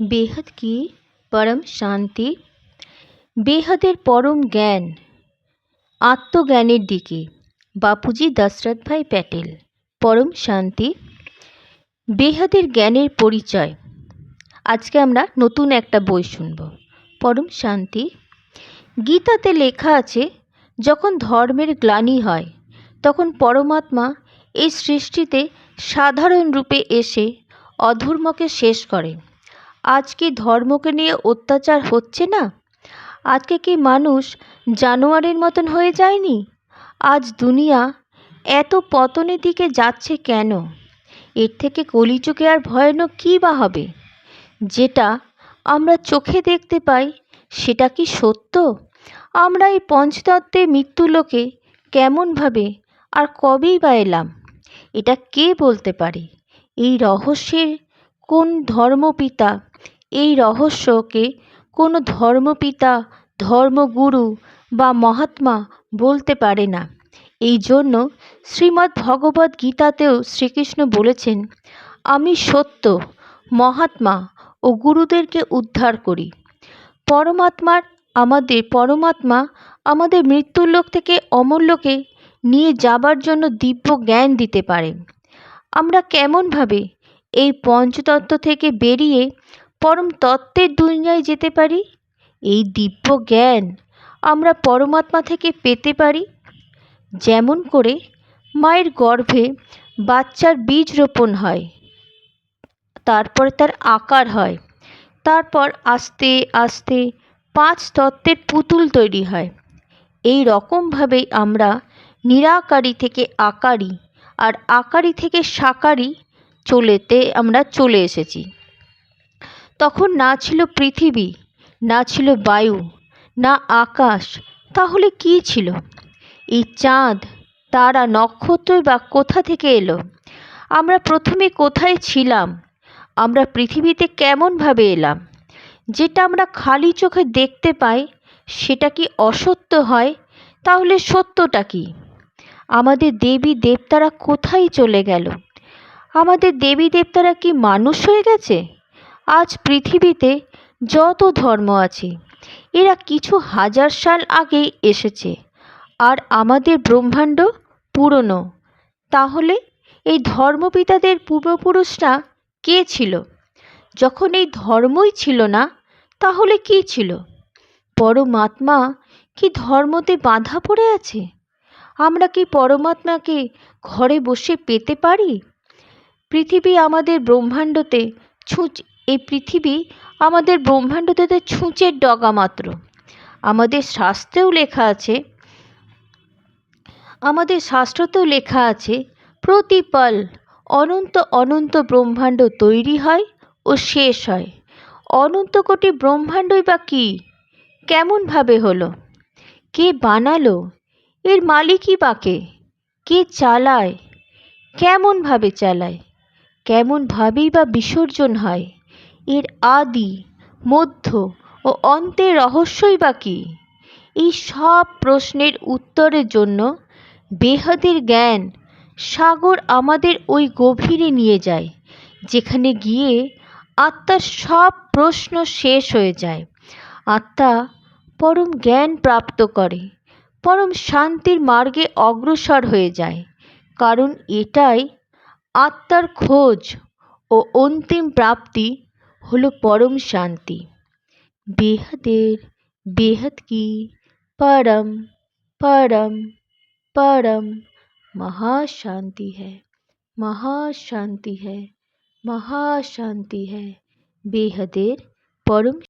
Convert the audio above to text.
বেহাদ কি? পরম শান্তি। বেহাদের পরম জ্ঞান। আত্মজ্ঞানের দিকে। বাপুজি দশরথ ভাই প্যাটেল। পরম শান্তি। বেহাদের জ্ঞানের পরিচয়। আজকে আমরা নতুন একটা বই শুনব। পরম শান্তি। গীতাতে লেখা আছে, যখন ধর্মের গ্লানি হয়, তখন পরমাত্মা এই সৃষ্টিতে সাধারণ রূপে এসে অধর্মকে শেষ করে। আজ কি ধর্মকে নিয়ে অত্যাচার হচ্ছে না? আজকে কি মানুষ জানোয়ারের মতন হয়ে যায়নি? আজ দুনিয়া এত পতনের দিকে যাচ্ছে কেন? এর থেকে কলিযুগে আর ভয়ানক কী বা হবে? যেটা আমরা চোখে দেখতে পাই, সেটা কি সত্য? আমরা এই পঞ্চতত্ত্বে মৃত্যুলোকে কেমনভাবে আর কবেই বা এলাম? এটা কে বলতে পারে? এই রহস্যের কোন ধর্মপিতা এই রহস্যকে কোনো ধর্মপিতা, ধর্মগুরু বা মহাত্মা বলতে পারে না। এই জন্য শ্রীমদ্ ভগবদ্ গীতাতেও শ্রীকৃষ্ণ বলেছেন, আমি সত্য, মহাত্মা ও গুরুদেরকে উদ্ধার করি। পরমাত্মার আমাদের, পরমাত্মা আমাদের মৃত্যুর লোক থেকে অমরলোকে নিয়ে যাবার জন্য দিব্য জ্ঞান দিতে পারেন আমরা কেমনভাবে এই পঞ্চতত্ত্ব থেকে বেরিয়ে পরম তত্ত্বের দুনিয়ায় যেতে পারি? এই দিব্য জ্ঞান আমরা পরমাত্মা থেকে পেতে পারি? যেমন করে মায়ের গর্ভে বাচ্চার বীজ রোপণ হয়, তারপর তার আকার হয়, তারপর আস্তে আস্তে পাঁচ তত্ত্বের পুতুল তৈরি হয়। এই রকমভাবেই আমরা নিরাকারী থেকে আকারী আর আকারী থেকে সাকারী চলেতে আমরা চলে এসেছি। তখন না ছিল পৃথিবী, না ছিল বায়ু, না আকাশ, তাহলে কী ছিল? এই চাঁদ, তারা নক্ষত্রই বা কোথা থেকে এলো? আমরা প্রথমে কোথায় ছিলাম? আমরা পৃথিবীতে কেমনভাবে এলাম? যেটা আমরা খালি চোখে দেখতে পাই, সেটা কি অসত্য হয়? তাহলে সত্যটা কি? আমাদের দেবী দেবতারা কোথায় চলে গেল? আমাদের দেবী দেবতারা কি মানুষ হয়ে গেছে? আজ পৃথিবীতে যত ধর্ম আছে, এরা কিছু হাজার সাল আগেই এসেছে। আর আমাদের ব্রহ্মাণ্ড পুরনো। তাহলে এই ধর্মপিতাদের পূর্বপুরুষরা কে ছিল? যখন এই ধর্মই ছিল না, তাহলে কি ছিল? পরমাত্মা কি ধর্মতে বাঁধা পড়ে আছে? আমরা কি পরমাত্মাকে ঘরে বসে পেতে পারি? পৃথিবী আমাদের ব্রহ্মাণ্ডতে ছুঁচ এই পৃথিবী আমাদের ব্রহ্মাণ্ডতে ছুঁচের ডগা মাত্র। আমাদের শাস্ত্রেও লেখা আছে, আমাদের শাস্ত্রতেও লেখা আছে, প্রতিপল অনন্ত অনন্ত ব্রহ্মাণ্ড তৈরি হয় ও শেষ হয়। অনন্ত কোটি ব্রহ্মাণ্ডই বা কী? কেমনভাবে হলো? কে বানালো? এর মালিকই বা কে? কে চালায়? কেমনভাবে চালায়? কেমনভাবেই বা বিসর্জন হয়? এর আদি, মধ্য ও অন্তের রহস্যই বা কী? এই সব প্রশ্নের উত্তরের জন্য বেহাদের জ্ঞান সাগর আমাদের ওই গভীরে নিয়ে যায়, যেখানে গিয়ে আত্মার সব প্রশ্ন শেষ হয়ে যায়। আত্মা পরম জ্ঞান প্রাপ্ত করে, পরম শান্তির মার্গে অগ্রসর হয়ে যায়, কারণ এটাই আত্মার খোঁজ ও অন্তিম প্রাপ্তি হলো পরম শান্তি বেহাদের বেহদ কি परम परम परम महाशांति है महाशांति है महाशांति है বেহাদের পরম